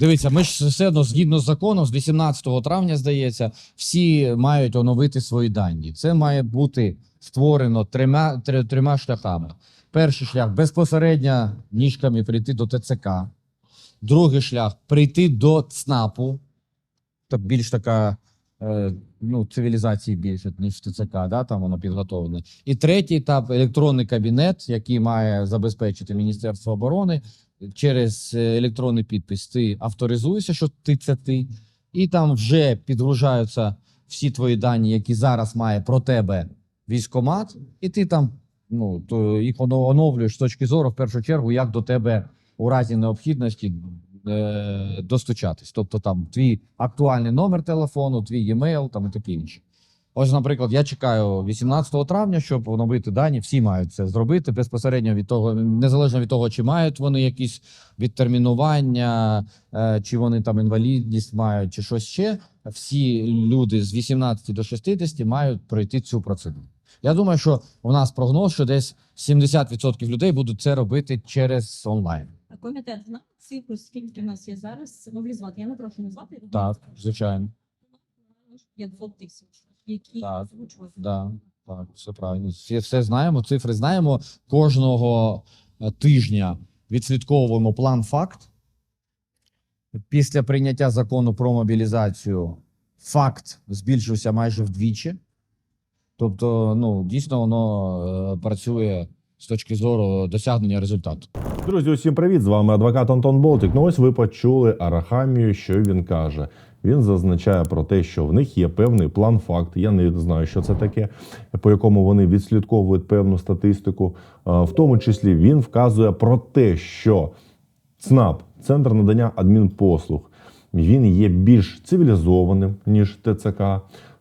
Дивіться, ми ж все одно згідно з законом, з 18 травня, здається, всі мають оновити свої дані. Це має бути створено трьома, три- трьома шляхами. Перший шлях безпосередньо ніжками прийти до ТЦК. Другий шлях прийти до ЦНАПу. Це більш така ну, цивілізації більше, ніж ТЦК, да, там воно підготовлене. І третій етап електронний кабінет, який має забезпечити Міністерство оборони. Через е, електронний підпис ти авторизуєшся, що ти це ти, і там вже підгружаються всі твої дані, які зараз має про тебе військомат, і ти там ну, то їх оновлюєш з точки зору, в першу чергу, як до тебе у разі необхідності е, достучатись. Тобто там твій актуальний номер телефону, твій емейл там і таке інше. Ось, наприклад, я чекаю 18 травня, щоб оновити дані. Всі мають це зробити безпосередньо від того, незалежно від того, чи мають вони якісь відтермінування, е, чи вони там інвалідність мають, чи щось ще. Всі люди з 18 до 60 мають пройти цю процедуру. Я думаю, що у нас прогноз, що десь 70% людей будуть це робити через онлайн. А комітет знає цифру, скільки в нас є зараз мобілізувати? Я не прошу назвати. Так, звичайно. Є 2 тисяч, які Так. озвучувати. Да, так, все правильно. Всі все знаємо, цифри знаємо. Кожного е, тижня відслідковуємо план факт. Після прийняття закону про мобілізацію факт збільшився майже вдвічі. Тобто, ну, дійсно, воно е, працює з точки зору досягнення результату. Друзі, усім привіт! З вами адвокат Антон Болтик. Ну ось ви почули Арахамію, що він каже. Він зазначає про те, що в них є певний план факт. Я не знаю, що це таке, по якому вони відслідковують певну статистику. В тому числі він вказує про те, що ЦНАП, центр надання адмінпослуг, він є більш цивілізованим ніж ТЦК.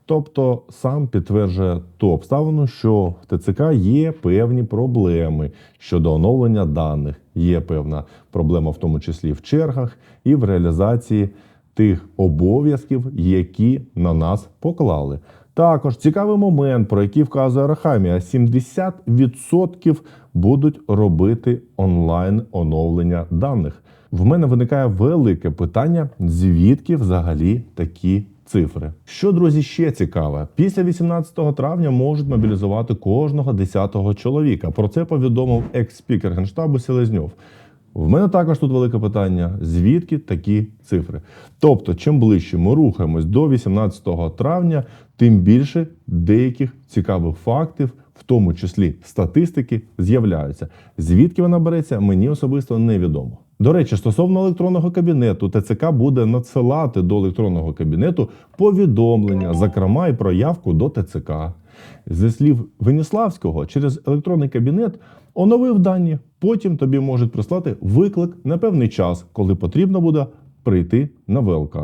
Тобто сам підтверджує ту обставину, що в ТЦК є певні проблеми щодо оновлення даних. Є певна проблема, в тому числі в чергах і в реалізації тих обов'язків, які на нас поклали. Також цікавий момент, про який вказує Рахамія: 70% будуть робити онлайн оновлення даних. В мене виникає велике питання, звідки взагалі такі цифри. Що, друзі, ще цікаве, після 18 травня можуть мобілізувати кожного 10-го чоловіка. Про це повідомив екс-спікер генштабу Селезньов. В мене також тут велике питання: звідки такі цифри? Тобто, чим ближче ми рухаємось до 18 травня, тим більше деяких цікавих фактів, в тому числі статистики, з'являються. Звідки вона береться, мені особисто невідомо. До речі, стосовно електронного кабінету, ТЦК буде надсилати до електронного кабінету повідомлення, зокрема і про явку до ТЦК. Зі слів Веніславського, через електронний кабінет оновив дані. Потім тобі можуть прислати виклик на певний час, коли потрібно буде прийти на ВЛК.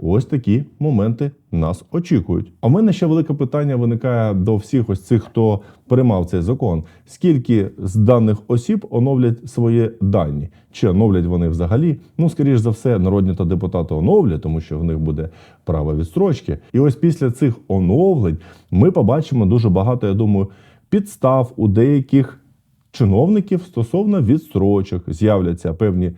Ось такі моменти нас очікують. А в мене ще велике питання виникає до всіх ось цих, хто приймав цей закон. Скільки з даних осіб оновлять свої дані? Чи оновлять вони взагалі? Ну, скоріш за все, народні та депутати оновлять, тому що в них буде право відстрочки. І ось після цих оновлень ми побачимо дуже багато, я думаю, підстав у деяких чиновників стосовно відстрочок. З'являться певні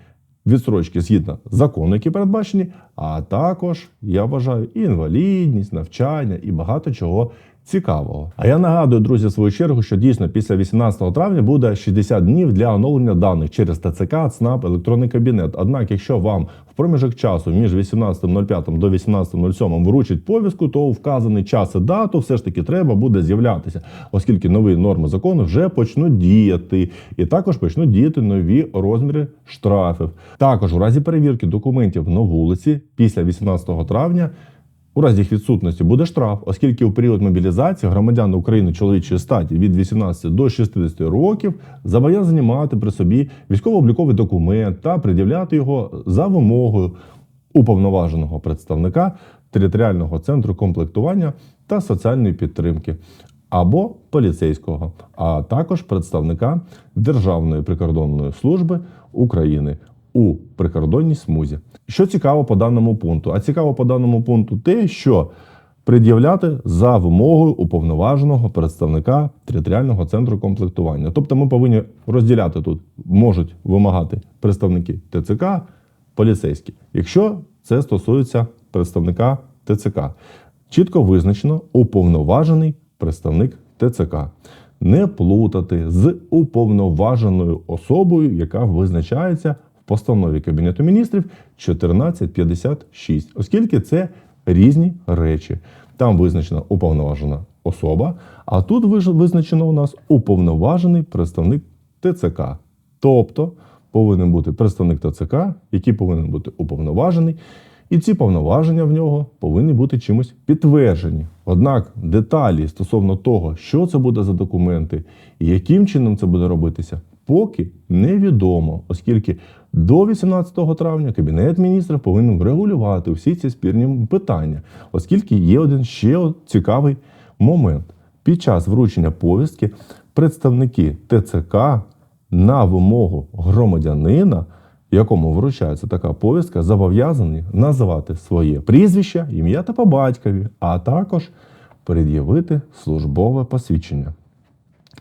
відстрочки згідно закону, які передбачені, а також я вважаю і інвалідність, навчання і багато чого цікавого. А я нагадую, друзі, в свою чергу, що дійсно після 18 травня буде 60 днів для оновлення даних через ТЦК, ЦНАП, електронний кабінет. Однак, якщо вам в проміжок часу між 18.05 до 18.07 вручать повістку, то у вказаний час і дату все ж таки треба буде з'являтися, оскільки нові норми закону вже почнуть діяти, і також почнуть діяти нові розміри штрафів. Також у разі перевірки документів на вулиці після 18 травня. У разі їх відсутності буде штраф, оскільки у період мобілізації громадяни України чоловічої статі від 18 до 60 років зобов'язані мати при собі військово-обліковий документ та пред'являти його за вимогою уповноваженого представника територіального центру комплектування та соціальної підтримки або поліцейського, а також представника Державної прикордонної служби України у прикордонній смузі. Що цікаво по даному пункту? А цікаво по даному пункту те, що пред'являти за вимогою уповноваженого представника територіального центру комплектування. Тобто ми повинні розділяти тут, можуть вимагати представники ТЦК, поліцейські, якщо це стосується представника ТЦК. Чітко визначено уповноважений представник ТЦК. Не плутати з уповноваженою особою, яка визначається постанові Кабінету міністрів 1456, оскільки це різні речі. Там визначена уповноважена особа, а тут визначено у нас уповноважений представник ТЦК. Тобто повинен бути представник ТЦК, який повинен бути уповноважений, і ці повноваження в нього повинні бути чимось підтверджені. Однак деталі стосовно того, що це буде за документи і яким чином це буде робитися, поки невідомо, оскільки до 18 травня Кабінет міністрів повинен врегулювати всі ці спірні питання, оскільки є один ще цікавий момент. Під час вручення повістки представники ТЦК на вимогу громадянина, якому вручається така повістка, зобов'язані називати своє прізвище, ім'я та по батькові, а також пред'явити службове посвідчення.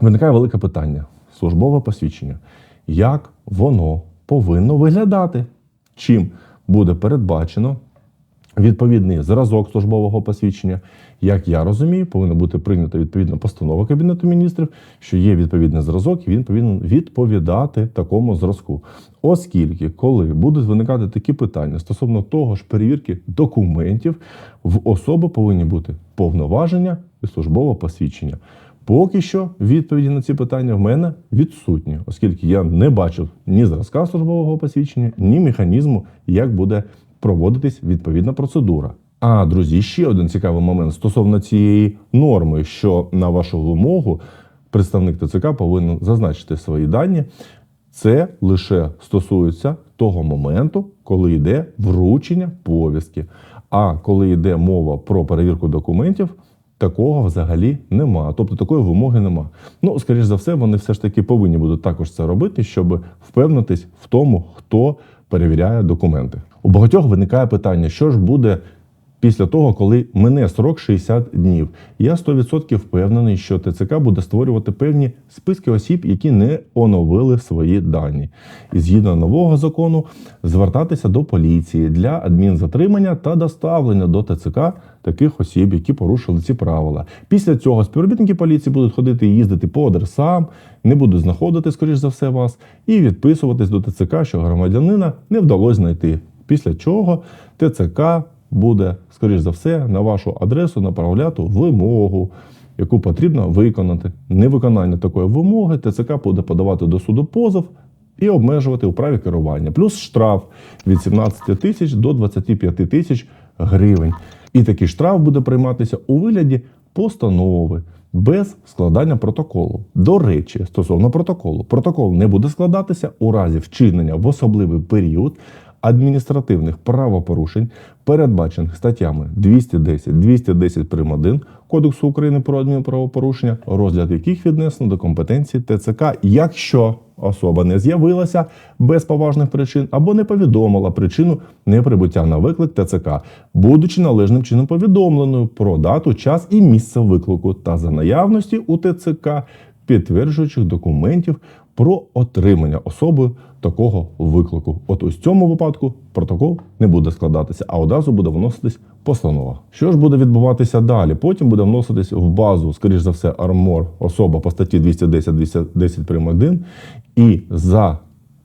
Виникає велике питання: службове посвідчення. Як воно повинно виглядати? Чим буде передбачено відповідний зразок службового посвідчення? Як я розумію, повинна бути прийнята відповідна постанова Кабінету міністрів, що є відповідний зразок, і він повинен відповідати такому зразку. Оскільки, коли будуть виникати такі питання стосовно того ж перевірки документів, в особи повинні бути повноваження і службове посвідчення. Поки що відповіді на ці питання в мене відсутні, оскільки я не бачив ні зразка службового посвідчення, ні механізму, як буде проводитись відповідна процедура. А друзі, ще один цікавий момент стосовно цієї норми, що на вашу вимогу представник ТЦК повинен зазначити свої дані. Це лише стосується того моменту, коли йде вручення повістки. А коли йде мова про перевірку документів, такого взагалі нема. Тобто такої вимоги нема. Ну, скоріш за все, вони все ж таки повинні будуть також це робити, щоб впевнитись в тому, хто перевіряє документи. У багатьох виникає питання, що ж буде після того, коли мине срок 60 днів. Я 100% впевнений, що ТЦК буде створювати певні списки осіб, які не оновили свої дані. І згідно нового закону звертатися до поліції для адмінзатримання та доставлення до ТЦК таких осіб, які порушили ці правила. Після цього співробітники поліції будуть ходити і їздити по адресам, не будуть знаходити, скоріш за все, вас, і відписуватись до ТЦК, що громадянина не вдалося знайти. Після чого ТЦК буде, скоріш за все, на вашу адресу направляти вимогу, яку потрібно виконати. Невиконання такої вимоги ТЦК буде подавати до суду позов і обмежувати у праві керування. Плюс штраф від 17 тисяч до 25 тисяч гривень. І такий штраф буде прийматися у вигляді постанови. Без складання протоколу. До речі, стосовно протоколу, протокол не буде складатися у разі вчинення в особливий період адміністративних правопорушень, передбачених статтями 210, 210 прим. 1 Кодексу України про адмінправопорушення, розгляд яких віднесено до компетенції ТЦК, якщо особа не з'явилася без поважних причин або не повідомила причину неприбуття на виклик ТЦК, будучи належним чином повідомленою про дату, час і місце виклику та за наявності у ТЦК підтверджуючих документів про отримання особою такого виклику. От у цьому випадку протокол не буде складатися, а одразу буде вноситись постанова. Що ж буде відбуватися далі? Потім буде вноситись в базу, скоріш за все, армор особа по статті 210 210 прим. 1, і за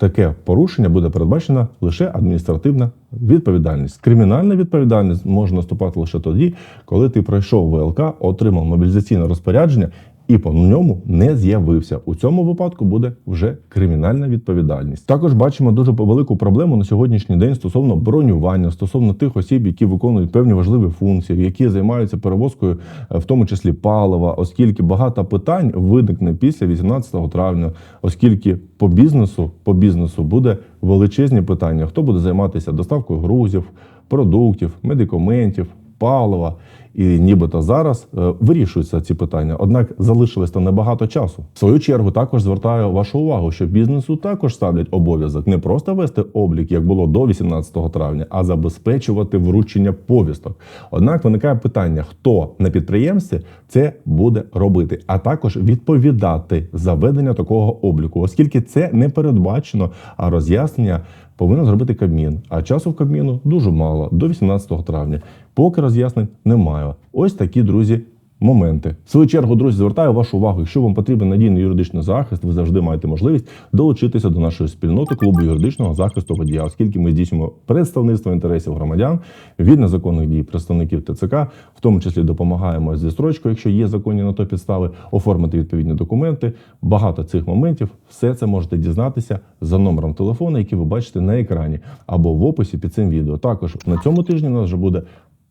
таке порушення буде передбачена лише адміністративна відповідальність. Кримінальна відповідальність може наступати лише тоді, коли ти пройшов ВЛК, отримав мобілізаційне розпорядження і по ньому не з'явився. У цьому випадку буде вже кримінальна відповідальність. Також бачимо дуже велику проблему на сьогоднішній день стосовно бронювання, стосовно тих осіб, які виконують певні важливі функції, які займаються перевозкою, е, в тому числі палива, оскільки багато питань виникне після 18 травня, оскільки по бізнесу, по бізнесу буде величезні питання: хто буде займатися доставкою грузів, продуктів, медикаментів, палива. і нібито зараз е, вирішуються ці питання. Однак залишилось там небагато часу. В свою чергу також звертаю вашу увагу, що бізнесу також ставлять обов'язок не просто вести облік, як було до 18 травня, а забезпечувати вручення повісток. Однак виникає питання, хто на підприємстві це буде робити, а також відповідати за ведення такого обліку, оскільки це не передбачено, а роз'яснення повинен зробити Кабмін. А часу в Кабміну дуже мало до 18 травня. Поки роз'яснень немає. Ось такі друзі. Моменти в свою чергу, друзі, звертаю вашу увагу. Якщо вам потрібен надійний юридичний захист, ви завжди маєте можливість долучитися до нашої спільноти клубу юридичного захисту водія, оскільки ми здійснюємо представництво інтересів громадян від незаконних дій представників ТЦК, в тому числі допомагаємо з відстрочкою, якщо є законні на то підстави, оформити відповідні документи. Багато цих моментів все це можете дізнатися за номером телефону, який ви бачите на екрані, або в описі під цим відео. Також на цьому тижні у нас вже буде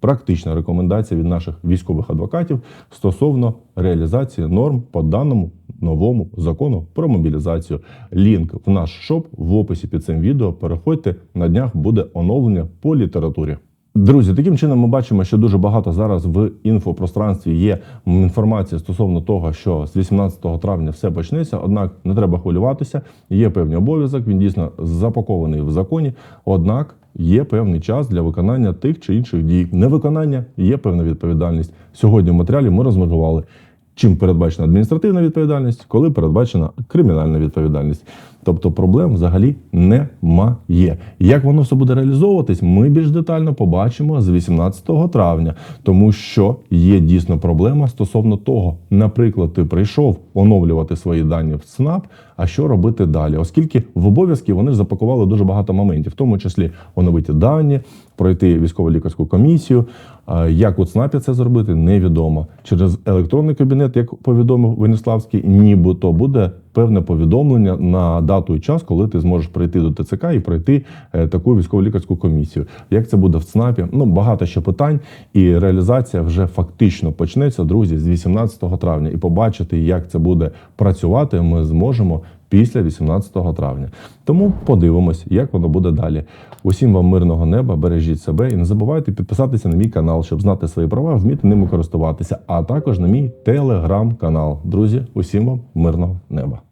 практична рекомендація від наших військових адвокатів стосовно реалізації норм по даному новому закону про мобілізацію. Лінк в наш шоп в описі під цим відео. Переходьте на днях буде оновлення по літературі. Друзі, таким чином ми бачимо, що дуже багато зараз в інфопространстві є інформації стосовно того, що з 18 травня все почнеться. Однак не треба хвилюватися. Є певний обов'язок. Він дійсно запакований в законі. Однак є певний час для виконання тих чи інших дій. Невиконання є певна відповідальність. Сьогодні в матеріалі ми розмежували. Чим передбачена адміністративна відповідальність, коли передбачена кримінальна відповідальність. Тобто проблем взагалі немає. Як воно все буде реалізовуватись, ми більш детально побачимо з 18 травня, тому що є дійсно проблема стосовно того, наприклад, ти прийшов оновлювати свої дані в ЦНАП, а що робити далі? Оскільки в обов'язки вони запакували дуже багато моментів, в тому числі оновити дані, пройти військово-лікарську комісію. Як у ЦНАПі це зробити, невідомо. Через електронний кабінет, як повідомив Веніславський, нібито буде певне повідомлення на дату і час, коли ти зможеш прийти до ТЦК і пройти е, таку військово-лікарську комісію. Як це буде в ЦНАПі? Ну багато ще питань, і реалізація вже фактично почнеться, друзі, з 18 травня. І побачити, як це буде працювати, ми зможемо після 18 травня. Тому подивимось, як воно буде далі. Усім вам мирного неба, бережіть себе і не забувайте підписатися на мій канал, щоб знати свої права, вміти ними користуватися, а також на мій телеграм-канал. Друзі, усім вам мирного неба.